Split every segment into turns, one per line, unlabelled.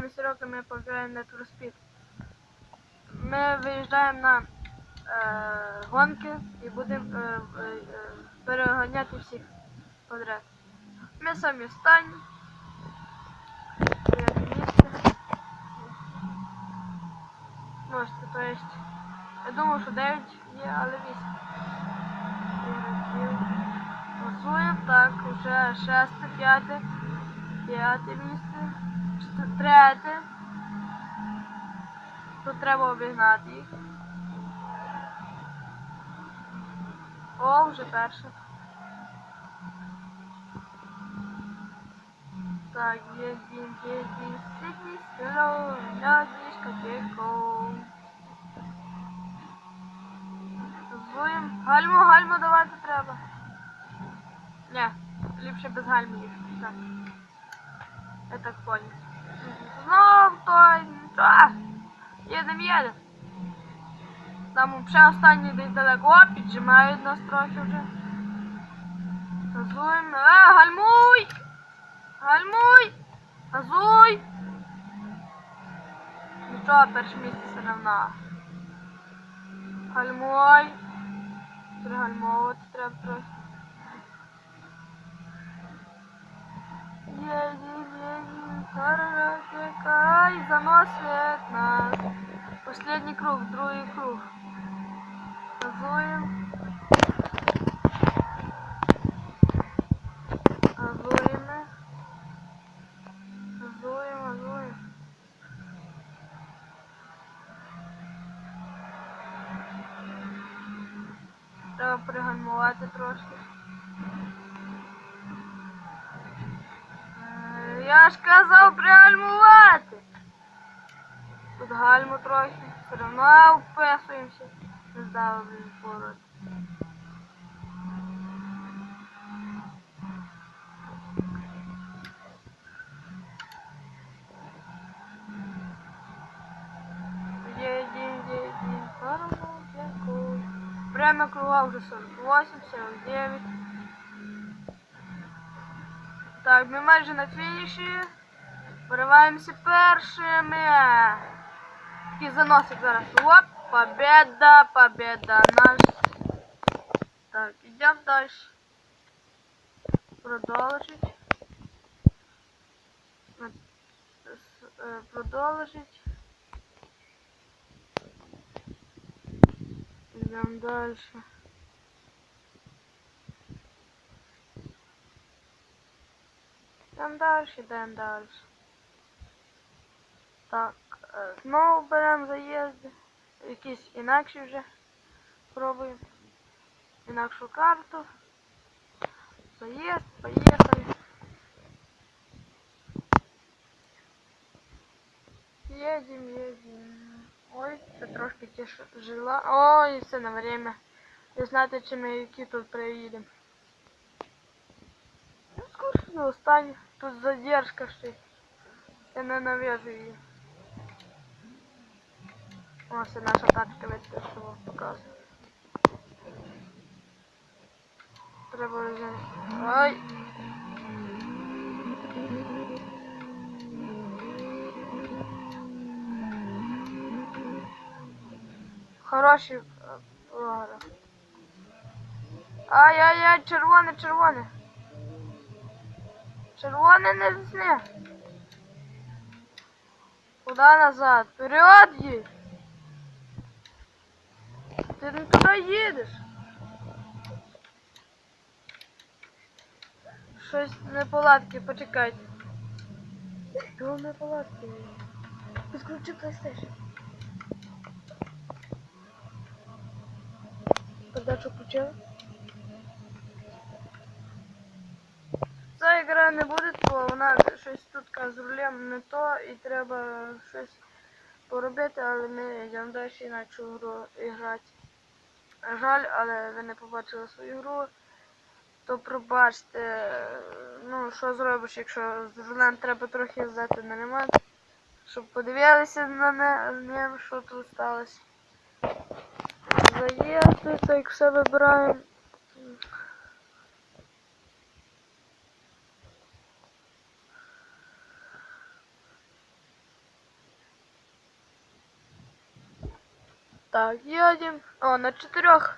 вами Серега, ми пограємо на Speed. Ми виїжджаємо на е, гонки і будемо е, е, е, переганяти всіх подряд. Ми самі. Дев'яте місце. Можете, то есть. Я думав, що 9 є, але 8. Ігроків. Голосуємо. Так, вже шесте, п'яте, п'яте місце, чте- третє. Тут треба обігнати їх. О, вже перше. Так, едем, едем, сиди, село, лядишка, теко. Зуєм. Гальму, гальму давати треба. Не, ліпше без гальми їхати. Так. Я так понял. Знов той. А! Їдем, їдем. Там взагалі останній десь далеко. О, піджимають нас трохи вже. Газуємо. Е, гальмуй! Гальмуй! Газуй! Нічого, перше місце все равно. Гальмуй! Пригальмовувати треба трохи. Едем, едем, тарарахикай, заносит нас. Последний круг, другой круг. Газуем. Газуем. Газуем, газуем. Треба пригальмувати трошки. Е, Я ж казав пригальмувати. Тут гальму трохи. Все одно вписуємося. Не здав, блін, пород. Время круга уже 48, 49. Так, ми майже на фініші. Вириваємося першими. Такий заносик зараз. Оп, победа, победа наш. Так, йдемо далі. Продовжить. Е, с- е, Продовжить. Идем дальше. Йдемо далі, йдемо далі. Так, е, знову беремо заїзди. Якісь інакші вже пробуємо. Інакшу карту. Заїзд, поїхали. Едем, едем. Ой, це трошки тяжела. Ой, все на время. Ви знаєте, чи ми які тут приїдемо. Не останнє. Тут задержка ще. Я не нав'яжу її. Ось це наша видите, що вам показую. Треба вже... Ой! Хороші е, програми. Ай-яй-яй, червоне, червоне. Червоне не зне. Куда назад? Вперед їдь. Ти не туди їдеш. Щось неполадки, почекайте. Що неполадки? Підключи PlayStation. Передачу включили? Ця ігра не буде, бо вона щось тут з рулем не то і треба щось поробити, але ми йдемо далі інакшу гру грати. Жаль, але ви не побачили свою гру, то пробачте, ну що зробиш, якщо з рулем треба трохи здати на ремонт, щоб подивилися на ним, що тут сталося. Заїзди, так все вибираємо. Так, їдемо. О, на чотирьох.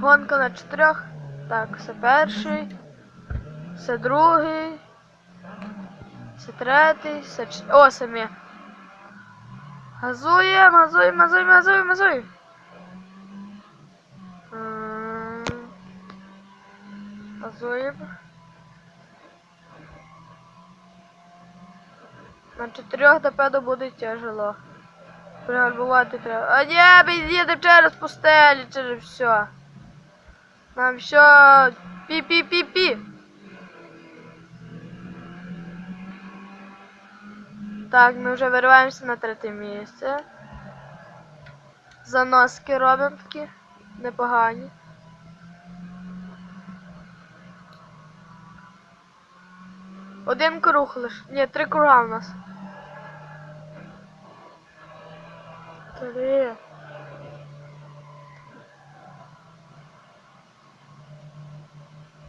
Гонка на чотирьох. Так, це перший. Це другий. Це третій. Це ч... О, ми. Газуємо, газуємо, газуємо, газуємо, газуємо. Газуємо. На чотирьох напевно буде тяжело. Пригальмувати треба. А ні, ми їдемо через пустелі, через все. Нам все. Пі-пі-пі-пі. Так, ми вже вириваємося на третє місце. Заноски робимо такі. Непогані. Один круг лиш. Ні, три круга в нас. Три.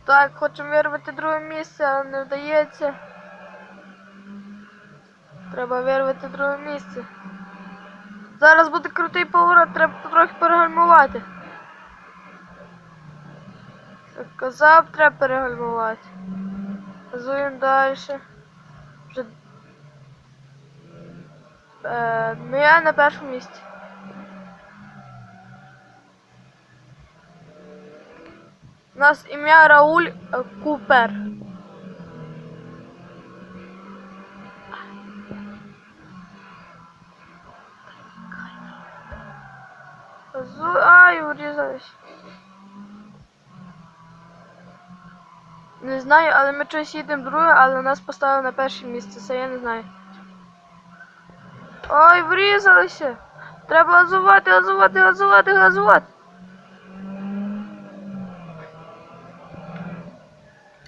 Так, хочемо вирвати друге місце, але не вдається. Треба вирвати друге місце. Зараз буде крутий поворот, треба трохи перегальмувати. Як казав, треба перегальмувати. Газуємо далі. Вже... Е, ну я на першому місці. У нас ім'я Рауль е, Купер. Газу... Ай, урізались. Не знаю, але ми щось їдемо друге, але нас поставили на перше місце, це я не знаю. Ой, врізалися! Треба газувати, газувати, газувати, газувати.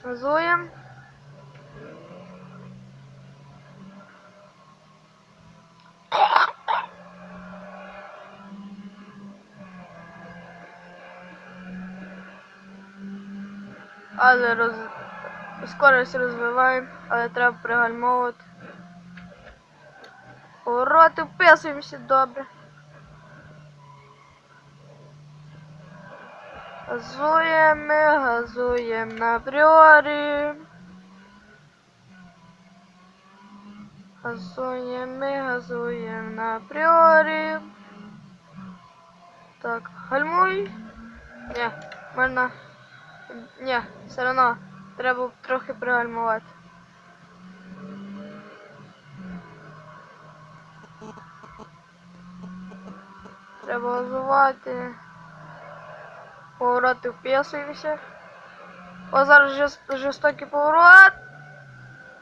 Газуємо. Але роз... скорість розвиваємо, але треба пригальмовувати. Повороти вписуємося добре. Газуємо, газуємо на апріорі. Газуємо, газуємо на апріорі. Так, гальмуй. Ні, можна. Ні, все одно треба трохи пригальмувати. Треба газувати. Повороти вписуємося. О, зараз жест- жорстокий поворот.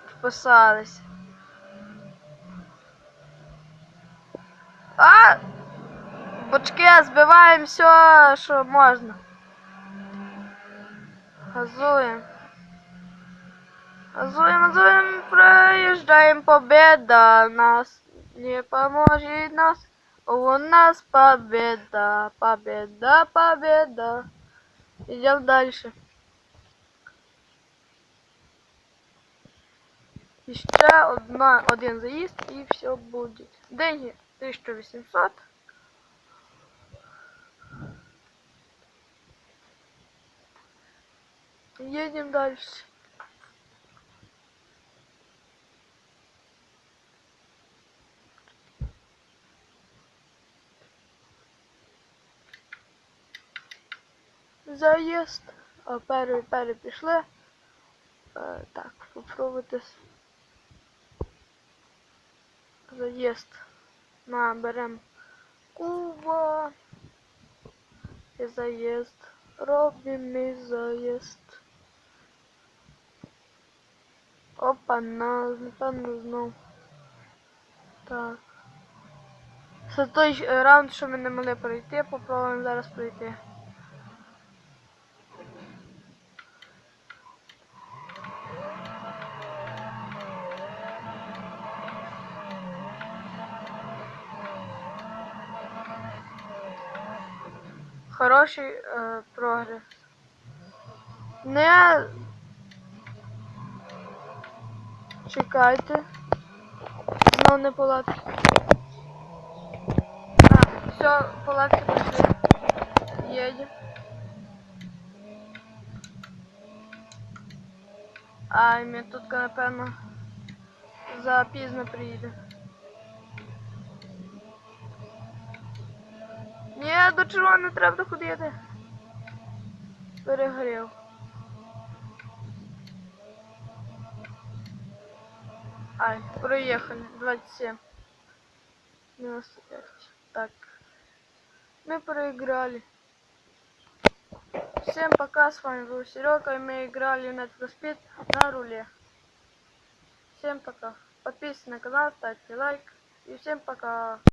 Вписалися. А! Бочки, збиваємо все, що можна. Газуємо. Газуємо, газуємо, проїжджаємо победа. Нас не поможет нас. У нас победа, победа, победа. Идем дальше. Ще одна, один заїзд і все буде. Деньги 1800. Едем дальше. Заїзд. Перший перший пішли. Е, так, попробуйте. Заїзд. На, берем Куба. І заїзд. Робимо мій заїзд. Опа, на, напевно, знов. Так. Це той е, раунд, що ми не могли пройти, попробуємо зараз пройти. Хороший е, прогрес. Не чекайте. Знов не палатки. А, Все, палатки пошли. Едем. Ай, методка, напевно, запізно приїде. Ні, до червоного треба доходити. Перегрів. Ай, проехали. 27. 95. Так. Мы проиграли. Всем пока, с вами был Серега, и мы играли for Speed на руле. Всем пока. Подписывайтесь на канал, ставьте лайк. И всем пока.